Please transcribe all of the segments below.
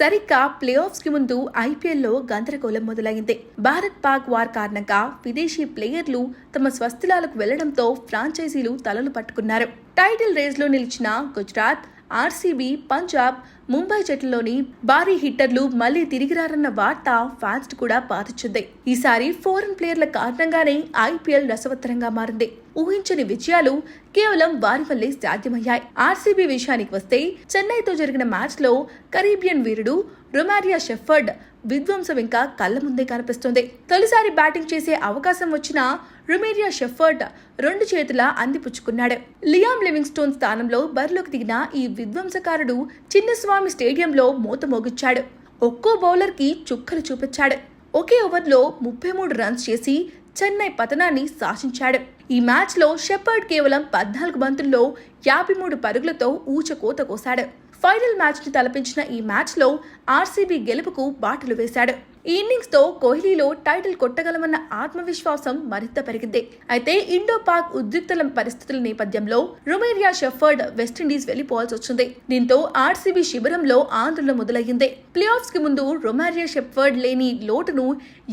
సరిగ్గా ప్లే ఆఫ్స్కి ముందు ఐపీఎల్లో గందరగోళం మొదలైంది. భారత్ పాక్ వార్ కారణంగా విదేశీ ప్లేయర్లు తమ స్వస్థలాలకు వెళ్ళడంతో ఫ్రాంచైజీలు తలలు పట్టుకున్నారు. టైటిల్ రేస్లో నిలిచిన గుజరాత్ ఆర్సీబీ పంజాబ్ ముంబై జట్లలోని భారీ హిట్టర్లు మళ్ళీ తిరిగిరారన్న వార్త ఫ్యాన్స్ కూడా బాధించింది ఈసారి ఫోరెన్ ప్లేయర్ల కారణంగానే ఐపీఎల్ రసవత్తరంగా మారింది. ఊహించని విజయాలు కేవలం వారి వల్లే సాధ్యమయ్యాయి. ఆర్సీబీ విషయానికి వస్తే చెన్నైతో జరిగిన మ్యాచ్లో కరీబియన్ వీరుడు రొమారియా షెఫర్డ్ విధ్వంసం ఇంకా కళ్ళ ముందే కనిపిస్తుంది. తొలిసారి బ్యాటింగ్ చేసే అవకాశం వచ్చిన రుమేరియా షెఫర్డ్ రెండు చేతుల అందిపుచ్చుకున్నాడు. లియామ్ లివింగ్స్టోన్ స్థానంలో బరిలోకి దిగిన ఈ విధ్వంసకారుడు చిన్నస్వామి స్టేడియంలో మూత మోగించాడు. ఒక్కో బౌలర్కి చుక్కలు చూపించాడు. ఒకే ఓవర్లో ముప్పై మూడు రన్స్ చేసి చెన్నై పతనాన్ని శాసించాడు. ఈ మ్యాచ్లో షెపర్డ్ కేవలం పద్నాలుగు బంతుల్లో యాభై మూడు పరుగులతో ఊచకోత కోశాడు ఫైనల్ మ్యాచ్ని తలపించిన ఈ మ్యాచ్లో ఆర్సీబీ గెలుపుకు బాటలు వేశాడు. ఈ ఇన్నింగ్స్తో కోహ్లీలో టైటిల్ కొట్టగలమన్న ఆత్మవిశ్వాసం మరింత పెరిగింది. అయితే ఇండో పాక్ ఉద్రిక్తల పరిస్థితుల నేపథ్యంలో రొమేరియా షెఫర్డ్ వెస్టిండీస్ వెళ్ళిపోవాల్సి వచ్చింది. దీంతో ఆర్సీబీ శిబిరంలో ఆందోళన మొదలయ్యింది. ప్లే ఆఫ్స్కి ముందు రొమారియా షెఫర్డ్ లేని లోటును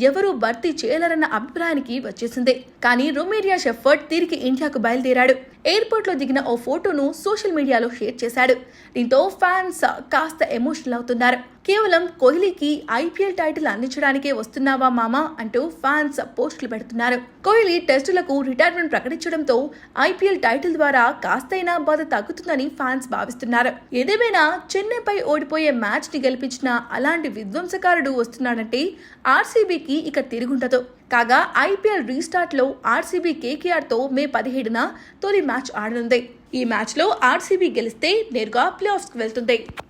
ఎవరూ భర్తీ చేయలేరన్న అభిప్రాయానికి వచ్చేసింది. కానీ రొమేరియా షెఫర్డ్ తిరిగి ఇండియాకు బయలుదేరాడు. ఎయిర్పోర్ట్లో దిగిన ఓ ఫోటోను సోషల్ మీడియాలో షేర్ చేశాడు. దీంతో ఫ్యాన్స్ కాస్త ఎమోషనల్ అవుతున్నారు. కేవలం కోహ్లీకి ఐపీఎల్ టైటిల్ అందించడానికే వస్తున్నావా మామా అంటూ ఫ్యాన్స్ పోస్టులు పెడుతున్నారు. కోహ్లీ టెస్టులకు రిటైర్మెంట్ ప్రకటించడంతో ఐపీఎల్ టైటిల్ ద్వారా కాస్తైనా బాధ తగ్గుతుందని ఫ్యాన్స్ భావిస్తున్నారు. ఏదేమైనా చెన్నైపై ఓడిపోయే మ్యాచ్ని గెలిపించిన అలాంటి విధ్వంసకారుడు వస్తున్నాడంటే ఆర్సీబీకి ఇక తిరుగుండదు. కాగా ఐపీఎల్ రీస్టార్ట్లో ఆర్సీబీ కేకేఆర్తో మే పదిహేడున తొలి మ్యాచ్ ఆడనుంది. ఈ మ్యాచ్లో ఆర్సీబీ గెలిస్తే నేరుగా ప్లే ఆఫ్స్కు వెళ్తుంది.